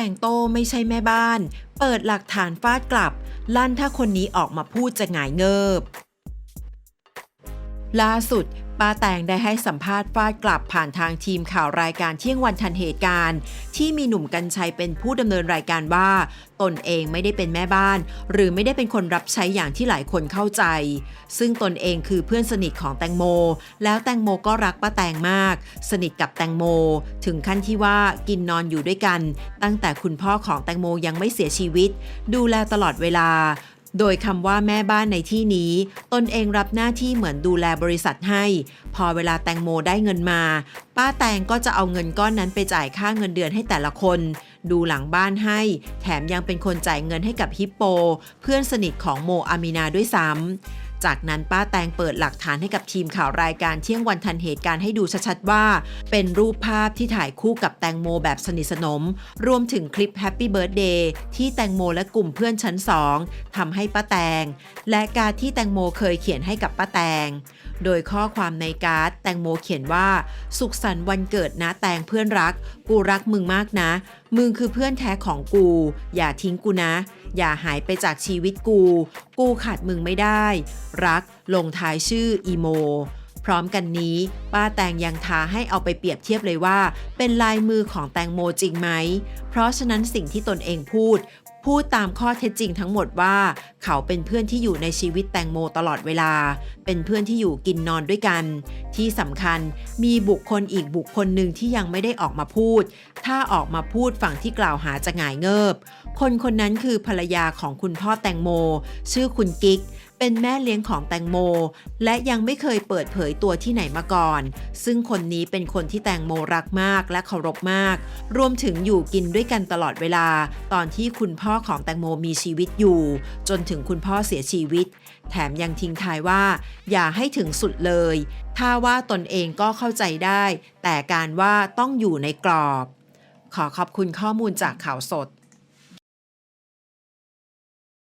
แตงโตไม่ใช่แม่บ้าน เปิดหลักฐานฟาดกลับ ลั่นถ้าคนนี้ออกมาพูดจะหงายเงิบ ล่าสุดป้าแตงได้ให้สัมภาษณ์ฟาดกลับผ่านทางทีมข่าวรายการเที่ยงวันทันเหตุการณ์ ที่มีหนุ่มกัญชัยเป็นผู้ดำเนินรายการว่า ตนเองไม่ได้เป็นแม่บ้าน หรือไม่ได้เป็นคนรับใช้อย่างที่หลายคนเข้าใจ ซึ่งตนเองคือเพื่อนสนิทของแตงโม แล้วแตงโมก็รักป้าแตงมาก สนิทกับแตงโม ถึงขั้นที่ว่ากินนอนอยู่ด้วยกัน ตั้งแต่คุณพ่อของแตงโมยังไม่เสียชีวิต ดูแลตลอดเวลา โดยคำว่าแม่บ้านในที่นี้ ตนเองรับหน้าที่เหมือนดูแลบริษัทให้ พอเวลาแตงโมได้เงินมา ป้าแตงก็จะเอาเงินก้อนนั้นไปจ่ายค่าเงินเดือนให้แต่ละคน ดูหลังบ้านให้ แถมยังเป็นคนจ่ายเงินให้กับฮิปโป เพื่อนสนิทของโมอามินาด้วยซ้ำ จากนั้นป้าแตงเปิดหลักฐานให้กับทีมข่าวรายการเที่ยงวันทันเหตุการณ์ให้ดูชัดๆว่า เป็นรูปภาพที่ถ่ายคู่กับแตงโมแบบสนิทสนม รวมถึงคลิปแฮปปี้เบิร์ a เดย์ที่แตงโมและกลุ่มเพื่อนชั้นสองทำให้ป้าแตง และการที่แตงโมเคยเขียนให้กับป้าแตง โดยข้อความในการ์ดแตงโมเขียนว่า สุขสันต์วันเกิดนะแตงเพื่อนรัก กูรักมึงมากนะ มึงคือเพื่อนแท้ของกู อย่าทิ้งกูนะ อย่าหายไปจากชีวิตกู กูขาดมึงไม่ได้ รักลงท้ายชื่ออีโม พร้อมกันนี้ ป้าแตงยังท้าให้เอาไปเปรียบเทียบเลยว่า เป็นลายมือของแตงโมจริงไหม เพราะฉะนั้นสิ่งที่ตนเองพูด พูดตามข้อเท็จจริงทั้งหมดว่า เขาเป็นเพื่อนที่อยู่ในชีวิตแตงโมตลอดเวลา เป็นเพื่อนที่อยู่กินนอนด้วยกัน ที่สำคัญมีบุคคลอีกบุคคลหนึ่งที่ยังไม่ได้ออกมาพูด ถ้าออกมาพูดฝั่งที่กล่าวหาจะหงายเงิบ คนคนนั้นคือภรรยาของคุณพ่อแตงโม ชื่อคุณกิ๊ก เป็นแม่เลี้ยงของแตงโม และยังไม่เคยเปิดเผยตัวที่ไหนมาก่อน ซึ่งคนนี้เป็นคนที่แตงโมรักมากและเคารพมาก รวมถึงอยู่กินด้วยกันตลอดเวลา ตอนที่คุณพ่อของแตงโมมีชีวิตอยู่ จนถึงคุณพ่อเสียชีวิต แถมยังทิ้งท้ายว่า อย่าให้ถึงสุดเลย ถ้าว่าตนเองก็เข้าใจได้ แต่การว่าต้องอยู่ในกรอบ ขอขอบคุณข้อมูลจากข่าวสด